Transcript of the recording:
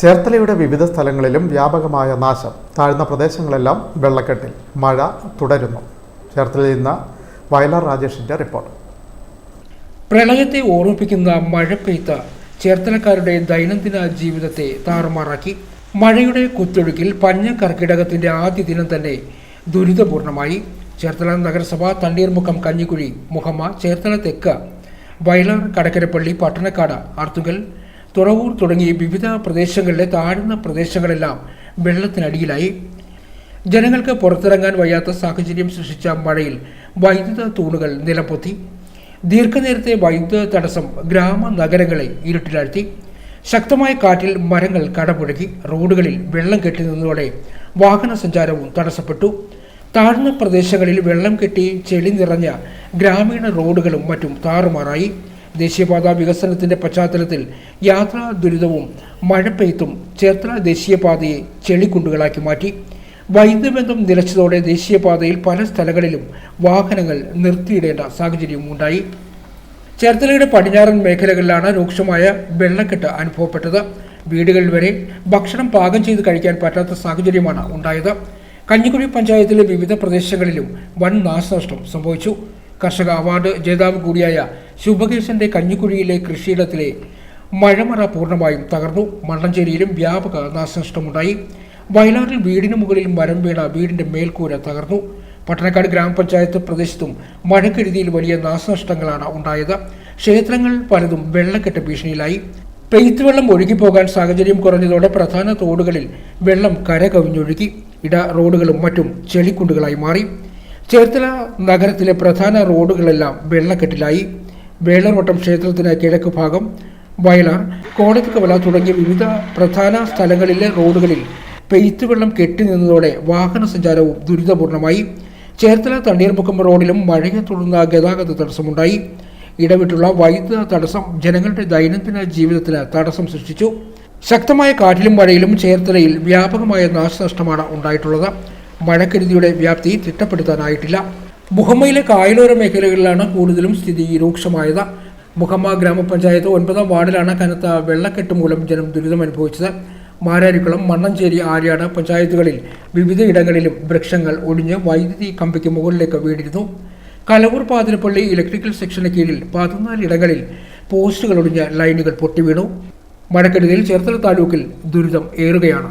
ചേർത്തലയുടെ വിവിധ സ്ഥലങ്ങളിലും വ്യാപകമായ നാശം. താഴ്ന്ന പ്രദേശങ്ങളെല്ലാം വെള്ളക്കെട്ടിൽ. മഴ തുടരുന്നു. ചേർത്തലയിൽ നിന്ന് വയലാർ രാജേഷിന്റെ റിപ്പോർട്ട്. പ്രളയത്തെ ഓർമ്മിപ്പിക്കുന്ന മഴ പെയ്ത്ത ചേർത്തലക്കാരുടെ ദൈനംദിന ജീവിതത്തെ താറുമാറാക്കി. മഴയുടെ കുത്തൊഴുക്കിൽ പഞ്ഞ കർക്കിടകത്തിന്റെ ആദ്യ ദിനം തന്നെ ദുരിതപൂർണമായി. ചേർത്തല നഗരസഭ തണ്ണീർമുഖം കഞ്ഞിക്കുഴി മുഹമ്മ ചേർത്തല തെക്ക് വയലാർ കടക്കരപ്പള്ളി പട്ടണക്കാട് ആർത്തുങ്കൽ തുറവൂർ തുടങ്ങി വിവിധ പ്രദേശങ്ങളിലെ താഴ്ന്ന പ്രദേശങ്ങളെല്ലാം വെള്ളത്തിനടിയിലായി. ജനങ്ങൾക്ക് പുറത്തിറങ്ങാൻ വയ്യാത്ത സാഹചര്യം സൃഷ്ടിച്ച മഴയിൽ വൈദ്യുത തൂണുകൾ നിലംപൊത്തി. ദീർഘനേരത്തെ വൈദ്യുത തടസ്സം ഗ്രാമ നഗരങ്ങളെ ഇരുട്ടിലാഴ്ത്തി. ശക്തമായ കാറ്റിൽ മരങ്ങൾ കടപുഴകി റോഡുകളിൽ വെള്ളം കെട്ടി നിന്നതോടെ വാഹന സഞ്ചാരവും തടസ്സപ്പെട്ടു. താഴ്ന്ന പ്രദേശങ്ങളിൽ വെള്ളം കെട്ടി ചെളി നിറഞ്ഞ ഗ്രാമീണ റോഡുകളും മറ്റും താറുമാറായി. ദേശീയപാത വികസനത്തിന്റെ പശ്ചാത്തലത്തിൽ യാത്രാ ദുരിതവും മഴപ്പെയ്ത്തും ചേർത്തല ദേശീയപാതയെ ചെളിക്കുണ്ടുകളാക്കി മാറ്റി. വൈദ്യബന്ധം നിലച്ചതോടെ ദേശീയപാതയിൽ പല സ്ഥലങ്ങളിലും വാഹനങ്ങൾ നിർത്തിയിടേണ്ട സാഹചര്യവും ഉണ്ടായി ചേർത്തലയുടെ പടിഞ്ഞാറൻ മേഖലകളിലാണ് രൂക്ഷമായ വെള്ളക്കെട്ട് അനുഭവപ്പെട്ടത്. വീടുകളിൽ വരെ ഭക്ഷണം പാകം ചെയ്ത് കഴിക്കാൻ പറ്റാത്ത സാഹചര്യമാണ് ഉണ്ടായത്. കഞ്ഞിക്കുഴി പഞ്ചായത്തിലെ വിവിധ പ്രദേശങ്ങളിലും വൻ നാശനഷ്ടം സംഭവിച്ചു. കർഷക അവാർഡ് ജേതാവ് കൂടിയായ ശുഭകേശന്റെ കഞ്ഞിക്കുഴിയിലെ കൃഷിയിടത്തിലെ മഴമറ പൂർണമായും തകർന്നു. മണ്ണഞ്ചേരിയിലും വ്യാപക നാശനഷ്ടമുണ്ടായി. വയലാറിൽ വീടിന് മുകളിൽ മരം വീണ വീടിന്റെ മേൽക്കൂര തകർന്നു. പട്ടണക്കാട് ഗ്രാമപഞ്ചായത്ത് പ്രദേശത്തും മഴക്കെടുതിയിൽ വലിയ നാശനഷ്ടങ്ങളാണ് ഉണ്ടായത്. ക്ഷേത്രങ്ങൾ പലതും വെള്ളക്കെട്ട് ഭീഷണിയിലായി. പെയ്ത്ത് വെള്ളം ഒഴുകിപ്പോകാൻ സാഹചര്യം കുറഞ്ഞതോടെ പ്രധാന തോടുകളിൽ വെള്ളം കരകവിഞ്ഞൊഴുകി. ഇട റോഡുകളും മറ്റും ചെളിക്കുണ്ടുകളായി മാറി. ചേർത്തല നഗരത്തിലെ പ്രധാന റോഡുകളെല്ലാം വെള്ളക്കെട്ടിലായി. വേളർവട്ടം ക്ഷേത്രത്തിന് കിഴക്ക് ഭാഗം വയലാർ കോടതിക്കവല തുടങ്ങിയ വിവിധ പ്രധാന സ്ഥലങ്ങളിലെ റോഡുകളിൽ പെയ്ത്ത് വെള്ളം കെട്ടി നിന്നതോടെ വാഹന സഞ്ചാരവും ദുരിതപൂർണമായി. ചേർത്തല തണ്ണീർമുക്കം റോഡിലും മഴയെ തുടർന്ന ഗതാഗത തടസ്സമുണ്ടായി. ഇടവിട്ടുള്ള വൈദ്യുത തടസ്സം ജനങ്ങളുടെ ദൈനംദിന ജീവിതത്തിന് തടസ്സം സൃഷ്ടിച്ചു. ശക്തമായ കാറ്റിലും മഴയിലും ചേർത്തലയിൽ വ്യാപകമായ നാശനഷ്ടമാണ് ഉണ്ടായിട്ടുള്ളത്. മഴക്കെടുതിയുടെ വ്യാപ്തി തിട്ടപ്പെടുത്താനായിട്ടില്ല. മുഹമ്മയിലെ കായലോര മേഖലകളിലാണ് കൂടുതലും സ്ഥിതി രൂക്ഷമായത്. മുഹമ്മ ഗ്രാമപഞ്ചായത്ത് ഒൻപതാം വാർഡിലാണ് കനത്ത വെള്ളക്കെട്ട് മൂലം ജനം ദുരിതമനുഭവിച്ചത് മാരാരിക്കുളം മണ്ണഞ്ചേരി ആര്യാട് പഞ്ചായത്തുകളിൽ വിവിധയിടങ്ങളിലും വൃക്ഷങ്ങൾ ഒടിഞ്ഞ് വൈദ്യുതി കമ്പിക്ക് മുകളിലേക്ക് വീണിരുന്നു. കലവൂർ പാതിരപ്പള്ളി ഇലക്ട്രിക്കൽ സെക്ഷന് കീഴിൽ പതിനാല് ഇടങ്ങളിൽ പോസ്റ്റുകൾ ഒടിഞ്ഞ് ലൈനുകൾ പൊട്ടിവീണു. മഴക്കെടുതിയിൽ ചേർത്തല താലൂക്കിൽ ദുരിതം ഏറുകയാണ്.